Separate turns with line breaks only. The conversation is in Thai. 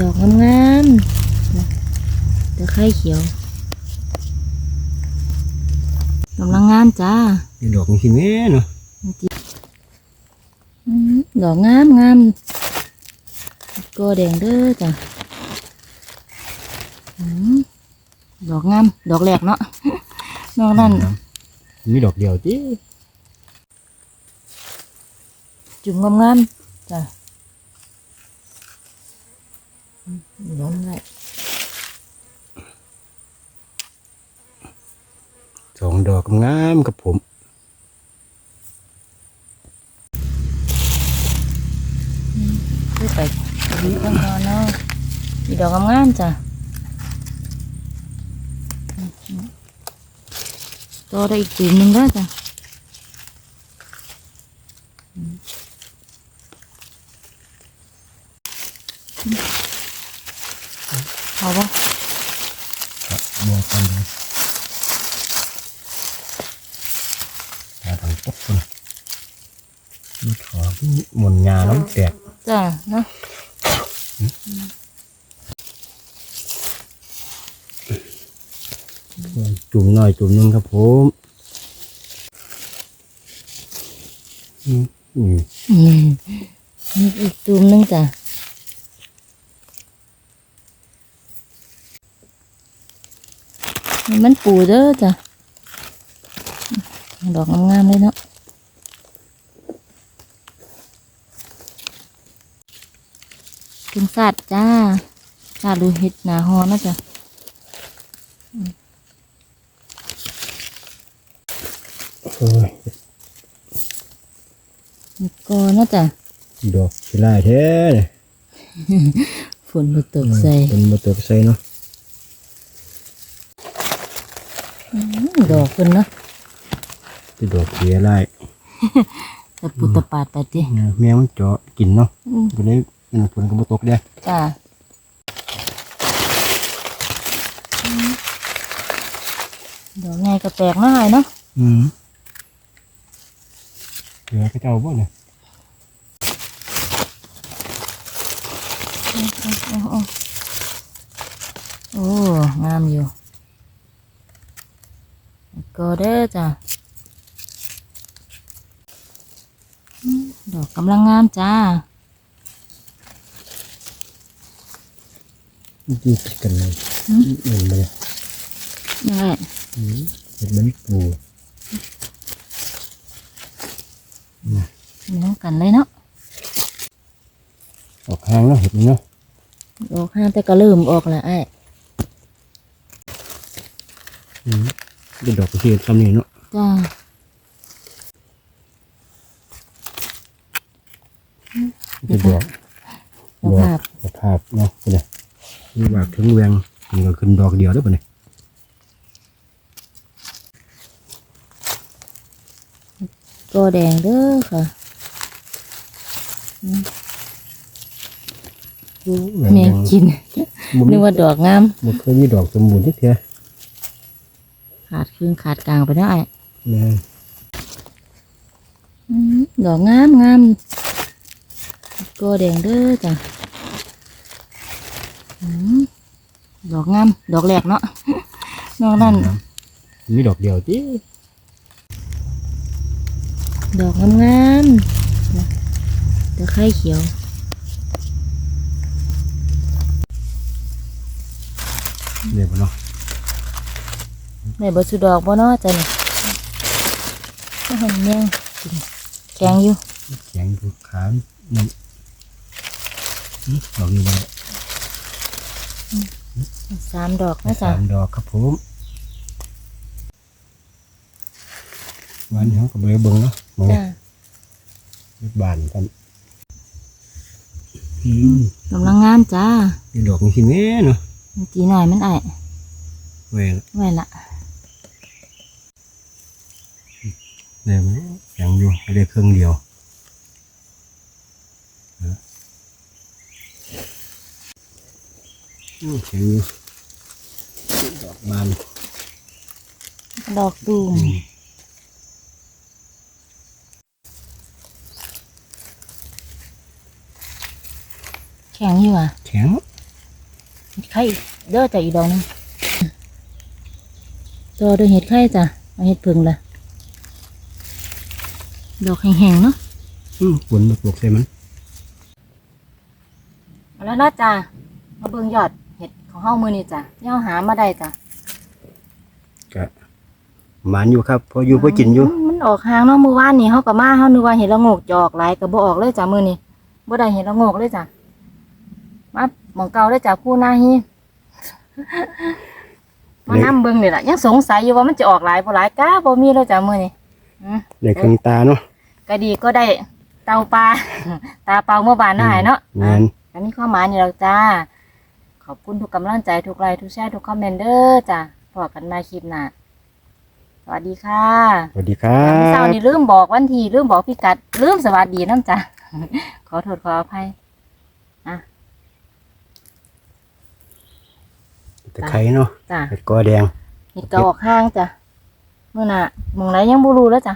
ดอกงามๆตะไคร้เขียวกำลังงามจ้า
นี่ดอกนี่สิแม่เนาะ
อืมดอกงามงามก็แดงเด้อจ้ะอืมดอกงาม ดอกแหลกเนาะ นอกนั้น
มีดอกเดียวติ
จุ่มงามงามๆจ้ะ อืมล้มเลย
สองดอกงามกับผม
ไปไปดีกันก่อนเนาะมีดอกงามๆจ้ะต่อได้อีกจุ่มหนึ่งแล้วจ้ะอืม เอาปะ
บอกกันเลยตาทางปุ๊บคนมีขอหมุนยาน้ำแตก
จ้ะเนาะ
จุ่มหน่อยจุ่มหนึงครับผมอืมอืม
อืมมีอีกจุ่มหนึ่งจ้ะ มันปูเด้อจ้ะ ดอกงามๆเลยเนาะกินสัตว์จ้าสัตว์ดูเห็ดหนาฮอนะจ้ะ
โอ้ย
นี่ก็นะจ้ะ
ดอกสิลายแท้เลย
ฝนมาตกใส่
เป็นมาตกใส่เนาะ
อืม ดอกเป็นเนาะ
เป็นดอกเสียลาย
ตะปุตตะปาดไปดิ
เนี่ยแมวมันเจาะกินเนาะ
อืม
ก็เลยมันฝนก็มาตกได้
จ้าดอกไงก็แปลกน้อยเนาะ
อืมเหลือก็เจ้าบ่เนี่ย
โอ้โอ้โอ้งามอยู่ ก็เด้อจ้ะอืมดอกกำลังงามจ้า
จีบกันเลย
อืม
เห็นไหมเนี่ย
นี่แหละ
อืมเห็นมันปู
มีน้ำกันเลยเนาะ
ออกข้างเนาะเห็นไหมเนาะ
ออกห้างแต่ก็เริ่มออกแล้วไอ้
อืม เป็นดอกกระเทียมซ้ำนี่เนาะ
จ้า
เป็นดอก
ดอกภาพ
ดอกภาพเนาะเป็นไงนี่ว่าถึงแวงมันก็ขึ้นดอกเดียวได้ป่ะเนี่ย
ก็แดงเด้อค่ะ
แวง
แม่กิน
มัน
นึกว่าดอกงาม
มันเคยมีดอกสมบูรณ์ที่เทีย
ขาดครึ่งขาดกลางไปได้วไอ้
แม่
อืมดอกงามงามก็แดงเด้อจ้ะอืมดอกงามดอกแหลกเนาะนอกนั้น
มีดอกเดียวที่
ดอกงามงามๆตะไคร้เขียว
เดี๋ยวเนาะ
ในบสุดอกบ่เนาะจ้ะนี่ก็เห็นแมงกินแกงอยู่
แข็งดูขานี่อืมดอกนี้เลย
สามดอกนะจ๊ะ
สามดอกครับผมวันนี้เขาก็เลยเบิ่งเนาะมอง
จ้ะ
บานกันอืม
กำลังงามจ้า
นี่ดอกนี่สิแม่เนาะ
มันจีหน่อยมันไอ้
แหวน
ไว้ละ
เดี๋ยวมันยังอยู่ไม่ได้เครื่องเดียวนะอืมแข็งอยู่ดอกบาน
ดอกตูมแข็งอยู่อะ
แข็ง
เห็ดไข่เด้อจ้ะอีกดอกหนึงต่อด้วยเห็ดไข่จ้ะเอาเห็ดผึ่งละ ดอกแห้งๆเนาะ
อืมฝนมาปลูกใส่มัน
เอาแล้วนะจ้ะมาเบิ่งยอดเห็ดของเฮามื้อนี้จ้ะที่เฮาหามาได้จ้ะ
ก็หมานอยู่ครับพออยู่พอกินอยู่
มมันออกห่างเนาะมื้อวานนี่เฮาก็มาเฮานึกว่าเห็ดละโงกจะออกหลายก็บ่ออกเลยจ้ะมื้อนี้บ่ได้เห็ดละโงกเลยจ้ะมาหม่องเก่าเลยจ้ะผู้หน้าฮีมานํเบิ่งนี่ล่ะยังสงสัยอยู่ว่ามันจะออกหลายบ่หลายกะบ่มีเลยจ้ะมื้อนี้อืม
เด็กเครื่องตาเนาะ
ก็ดีก็ได้เตาปลา ตาเปล่าเมื่อบานเนาะหายเนาะ
งาน
อันนี้ข้อหมายนี่เราจ้า ขอบคุณทุกกำลังใจทุกไลค์ทุกแชร์ทุกคอมเมนต์เด้อจ้ะพอกันมาคลิปหน้าสวัสดีค่ะ
สวัสดีครั
เมื่อเช้า
บ
นี่ลืมบอกวันที่ลืมบอกพิกัดลืมสวัสดีน้ำจ้ะ ขอโทษขออภัย
ตะไคร้เนาะ
จ้ะ
เห็ดกอแดง
เห็ดกระออกห้างจ้ะเมื่อน่ะหมองไหนยังบูรูแล้วจ้ะ